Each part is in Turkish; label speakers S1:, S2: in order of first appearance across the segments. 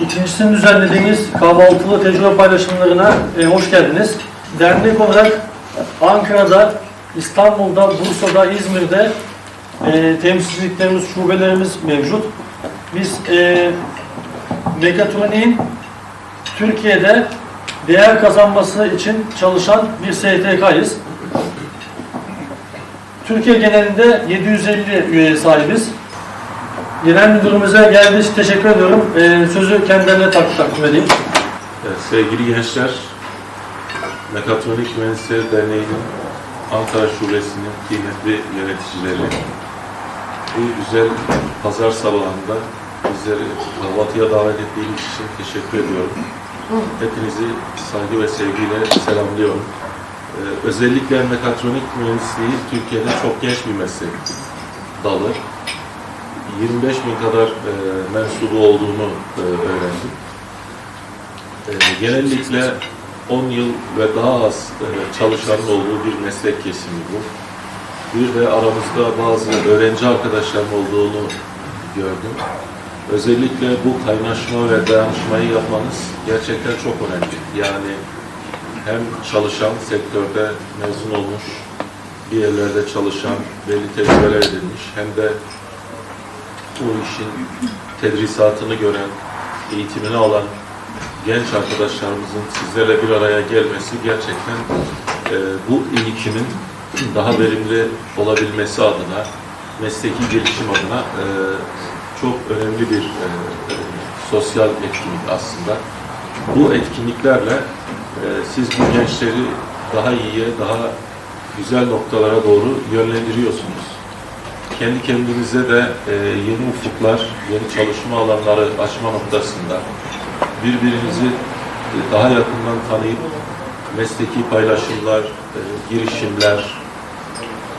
S1: İkincisini düzenlediğimiz kahvaltılı tecrübe paylaşımlarına e, hoş geldiniz. Dernek olarak Ankara'da, İstanbul'da, Bursa'da, İzmir'de e, temsilciliklerimiz, şubelerimiz mevcut. Biz e, mekatroniğin Türkiye'de değer kazanması için çalışan bir STK'yız. Türkiye genelinde 750 üyeye sahibiz. Genel müdürümüze geldiği için teşekkür ediyorum. Ee, sözü kendilerine tak takdim edeyim.
S2: Evet, sevgili gençler, Mekatronik Mühendisleri Derneği'nin Ankara Şubesi'nin kıymetli yöneticileri, bu güzel pazar sabahında bizleri kahvaltıya davet ettiğiniz için teşekkür ediyorum. Hepinizi saygı ve sevgiyle selamlıyorum. Ee, özellikle mekatronik mühendisliği Türkiye'de çok genç bir meslek dalı. 25 bin kadar e, mensubu olduğunu e, öğrendim. E, genellikle 10 yıl ve daha az e, çalışanın olduğu bir meslek kesimi bu. Bir de aramızda bazı öğrenci arkadaşlarım olduğunu gördüm. Özellikle bu kaynaşma ve dayanışmayı yapmanız gerçekten çok önemli. Yani hem çalışan sektörde mezun olmuş, bir yerlerde çalışan, belli tecrübeler edinmiş, hem de bu işin tedrisatını gören, eğitimini alan genç arkadaşlarımızın sizlerle bir araya gelmesi gerçekten e, bu ilişkinin daha verimli olabilmesi adına, mesleki gelişim adına e, çok önemli bir e, sosyal etkinlik aslında. Bu etkinliklerle e, siz bu gençleri daha iyiye, daha güzel noktalara doğru yönlendiriyorsunuz kendi kendinize de e, yeni ufuklar, yeni çalışma alanları açma noktasında birbirinizi e, daha yakından tanıyıp mesleki paylaşımlar, e, girişimler,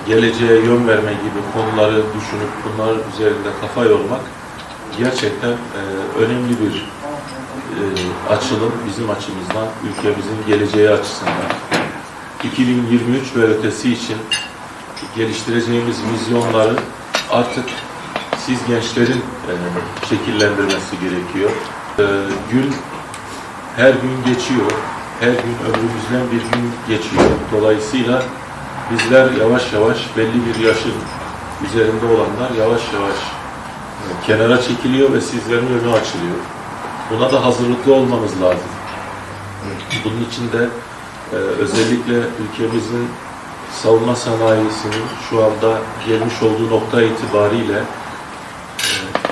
S2: geleceğe yön verme gibi konuları düşünüp bunlar üzerinde kafa yormak gerçekten e, önemli bir e, açılım bizim açımızdan, ülkemizin geleceği açısından. 2023 ve ötesi için geliştireceğimiz vizyonları artık siz gençlerin e, şekillendirmesi gerekiyor. E, gün her gün geçiyor. Her gün ömrümüzden bir gün geçiyor. Dolayısıyla bizler yavaş yavaş belli bir yaşın üzerinde olanlar yavaş yavaş e, kenara çekiliyor ve sizlerin önü açılıyor. Buna da hazırlıklı olmamız lazım. Bunun için de e, özellikle ülkemizin savunma sanayisinin şu anda gelmiş olduğu nokta itibariyle e,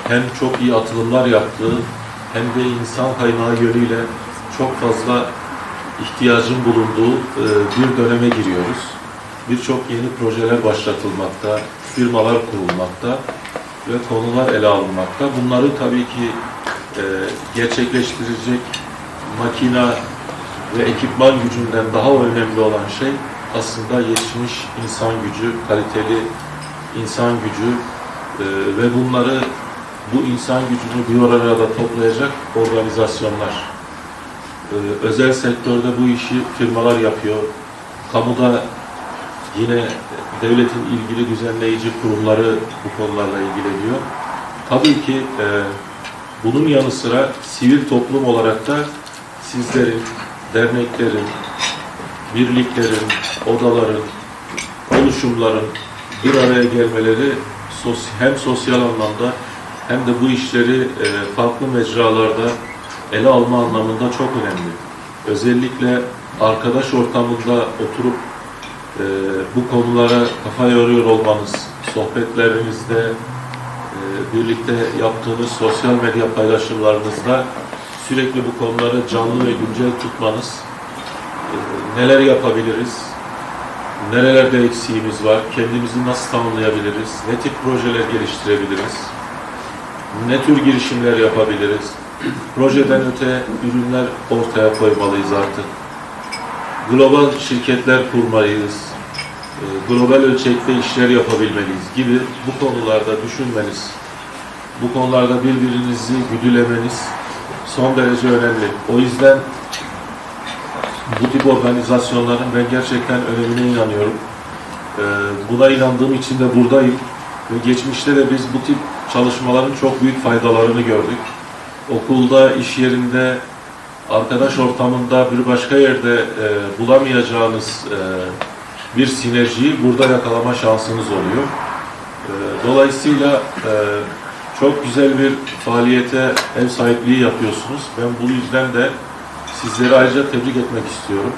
S2: hem çok iyi atılımlar yaptığı hem de insan kaynağı yönüyle çok fazla ihtiyacın bulunduğu e, bir döneme giriyoruz. Birçok yeni projeler başlatılmakta, firmalar kurulmakta ve konular ele alınmakta. Bunları tabii ki e, gerçekleştirecek makina ve ekipman gücünden daha önemli olan şey aslında yetişmiş insan gücü, kaliteli insan gücü e, ve bunları bu insan gücünü bir araya da toplayacak organizasyonlar. E, özel sektörde bu işi firmalar yapıyor. Kamuda yine devletin ilgili düzenleyici kurumları bu konularla ilgileniyor. Tabii ki e, bunun yanı sıra sivil toplum olarak da sizlerin, derneklerin, birliklerin, odaların, oluşumların bir araya gelmeleri hem sosyal anlamda hem de bu işleri e, farklı mecralarda ele alma anlamında çok önemli. Özellikle arkadaş ortamında oturup e, bu konulara kafa yoruyor olmanız, sohbetlerinizde, e, birlikte yaptığınız sosyal medya paylaşımlarınızda sürekli bu konuları canlı ve güncel tutmanız, e, neler yapabiliriz, nerelerde eksiğimiz var, kendimizi nasıl tamamlayabiliriz, ne tip projeler geliştirebiliriz, ne tür girişimler yapabiliriz, projeden öte ürünler ortaya koymalıyız artık. Global şirketler kurmalıyız, e, global ölçekte işler yapabilmeliyiz gibi bu konularda düşünmeniz, bu konularda birbirinizi güdülemeniz son derece önemli. O yüzden bu tip organizasyonların ben gerçekten önemine inanıyorum. Ee, buna inandığım için de buradayım. Ve geçmişte de biz bu tip çalışmaların çok büyük faydalarını gördük. Okulda, iş yerinde, arkadaş ortamında, bir başka yerde e, bulamayacağınız e, bir sinerjiyi burada yakalama şansınız oluyor. E, dolayısıyla e, çok güzel bir faaliyete ev sahipliği yapıyorsunuz. Ben bu yüzden de sizleri ayrıca tebrik etmek istiyorum.